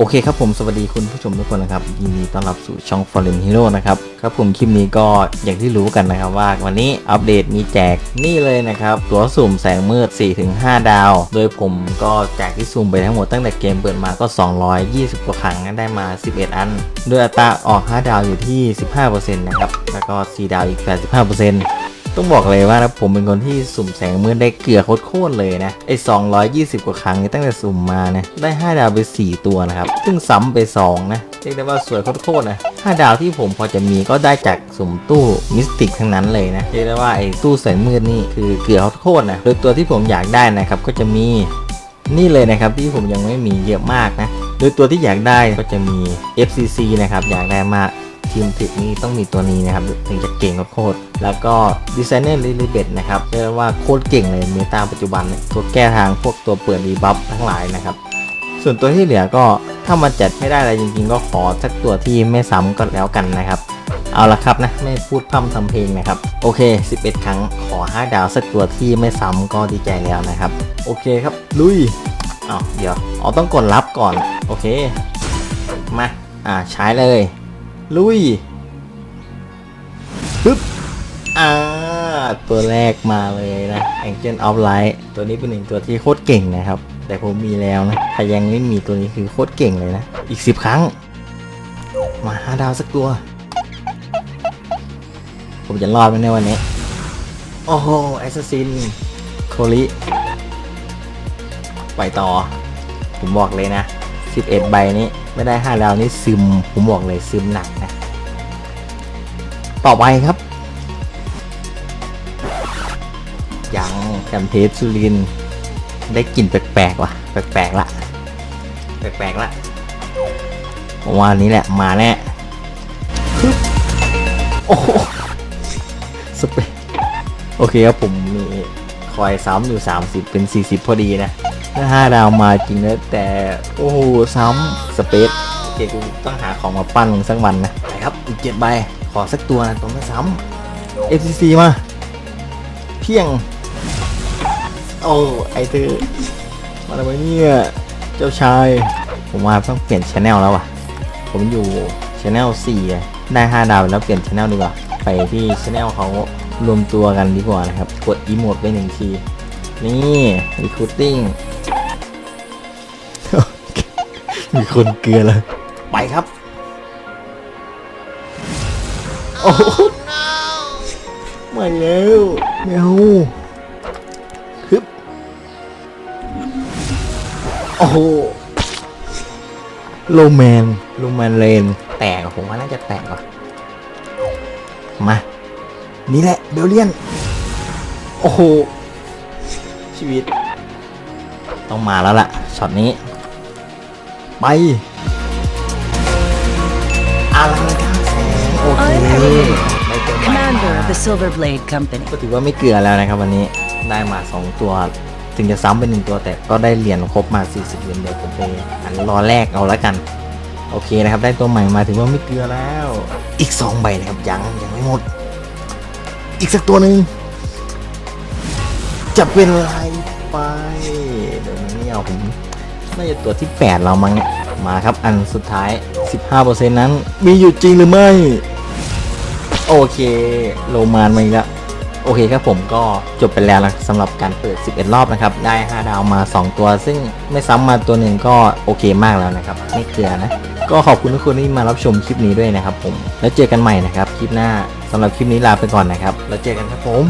โอเคครับผมสวัสดีคุณผู้ชมทุกคนนะครับยินดีต้อนรับสู่ช่อง Fallen Hero นะครับครับผมคลิปนี้ก็อย่างที่รู้กันนะครับว่าวันนี้อัปเดตมีแจกนี่เลยนะครับ ตัวสุ่มแสงมืด 4-5 ดาว โดยผมก็แจกที่สุ่มไปทั้งหมดตั้งแต่เกมเปิดมาก็ 220 กว่าครั้งได้มา 11 อันโดยอัตราออก 5 ดาวอยู่ที่ 15%นะครับแล้วก็ 4 ดาวอีก 85% ต้องบอกเลยว่านะผมเป็นคนที่สุ่มแสงมืดได้เกลือโคตรเลยนะไอ้220 กว่าครั้งนี่ตั้งแต่สุ่มมานะได้ 5 ดาวไป 4 ตัวนะครับ ซึ่งซ้ำไป 2 นะเรียกได้ว่าสวยโคตรนะ5ดาวที่ผมพอจะมีก็ได้จากสุ่มตู้มิสติกทั้งนั้นเลยนะเรียกได้ว่าไอ้ตู้แสงมืดนี่คือเกลือโคตรนะโดยตัวที่ผมอยากได้นะครับก็จะมีนี่เลยนะครับที่ผมยังไม่มีเยอะมากนะโดยตัวที่อยากได้ก็จะมี FCC นะครับอยากได้มาก ทีมถึกนี้ต้องมีตัวนี้นะครับ ถึงจะเก่งโคตร แล้วก็ดีไซเนอร์ลิลิเบตนะครับเรียกว่าโคตรเก่งเลยเมตาปัจจุบันเนี่ยตัวแก้ทางพวกตัวเปิดรีบัฟทั้งหลายนะครับ ส่วนตัวที่เหลือก็ถ้ามันจัดไม่ได้อะไรจริงๆ ก็ขอสักตัวที่ไม่ซ้ำก็แล้วกันนะครับเอาละครับนะไม่พูดพร่ำทำเพลงนะครับ โอเค 11 ครั้งขอ 5 ดาวสักตัวที่ไม่ซ้ำก็ดีใจแล้วนะครับ โอเคครับ ลุยอ้าวเดี๋ยวอ๋อต้องกดรับก่อน โอเค มา อ่าใช้เลย ลุยปึ๊บอ่าตัวแรกมาเลยนะ Angel of Light ตัวนี้เป็นหนึ่งตัวที่โคตรเก่งนะครับ แต่ผมมีแล้วนะถ้ายังไม่มีตัวนี้คือโคตรเก่งเลยนะ อีก 10 ครั้ง มาห้าดาวสักตัว ผมจะรอดไหมในวันนี้ โอ้โหแอสซัสซินโคลิไปต่อ ผมบอกเลยนะ 11 ใบนี้ ไม่ได้5ดาวนี่ซึม ผมบอกเลยซึมหนักนะ ต่อไปครับ ยังแคมเพสสุริน ได้กลิ่นแปลกๆว่ะ แปลกๆละ แปลกๆละผมว่านนี้แหละมาแน่โอ้โหสเปโอเคครับผมมีคอยซ้ำอยู่ 30 เป็น 40 พอดีนะ ถ้าห้าดาวมาจริงนะแต่โอ้โหซ้ำสเปซโอเคกูต้องหาของมาปั้นมึงสักวันนะไปครับอีกเจ็ดใบขอสักตัวนะตัวไม่ซ้ำ FCC มา เพียง โอ้ไอเธอมาแล้วเนี่ยเจ้าชาย ผมว่าต้องเปลี่ยนชแนลแล้วว่ะ ผมอยู่ชแนล4อะได้5ดาวแล้วเปลี่ยนชแนลดีกว่าไปที่ชแนลเขารวมตัวกันดีกว่านะครับ กดอีโมดไปหนึ่งที นี่ recruiting มีคนเกลือเลยไปครับ โอ้โหไม่แล้วไม่เอาฮึบโอ้โหโลแมนโลแมนเลน แตกอะผมว่าน่าจะแตกว่ะมา นี่แหละเบลเลียน โอ้โห ชีวิต ต้องมาแล้วล่ะช็อตนี้ ไปอะไรกันแสงโอเคได้ตัวใหม่ Commander มา of the Silver Blade Company. ก็ถือว่าไม่เกลือแล้วนะครับวันนี้ได้มา 2 ตัว ถึงจะซ้ำเป็นหนึ่งตัวแต่ก็ได้เหรียญครบมา 40เหรียญเดียวผมไปอันรอแรกเอาละกัน โอเคนะครับ ได้ตัวใหม่มาถือว่าไม่เกลือแล้ว อีก 2 ใบนะครับยังยังไม่หมด อีกสักตัวหนึ่งจะเป็นไรไปเดี๋ยวนี้เอาผม น่าจะตัวที่ 8 เรามั้งเนี่ยมาครับอันสุดท้าย 15%นั้นมีอยู่จริงหรือไม่ โอเค โลมานมาอีกแล้วโอเคครับผมก็จบไปแล้วนะสำหรับการเปิด 11 รอบนะครับ ได้ 5 ดาวมา 2 ตัว ซึ่งไม่ซ้ำมาตัวหนึ่งก็โอเคมากแล้วนะครับ ไม่เกลือนะ ก็ขอบคุณทุกคนที่มารับชมคลิปนี้ด้วยนะครับผม แล้วเจอกันใหม่นะครับ คลิปหน้าสำหรับคลิปนี้ลาไปก่อนนะครับ แล้วเจอกันครับผม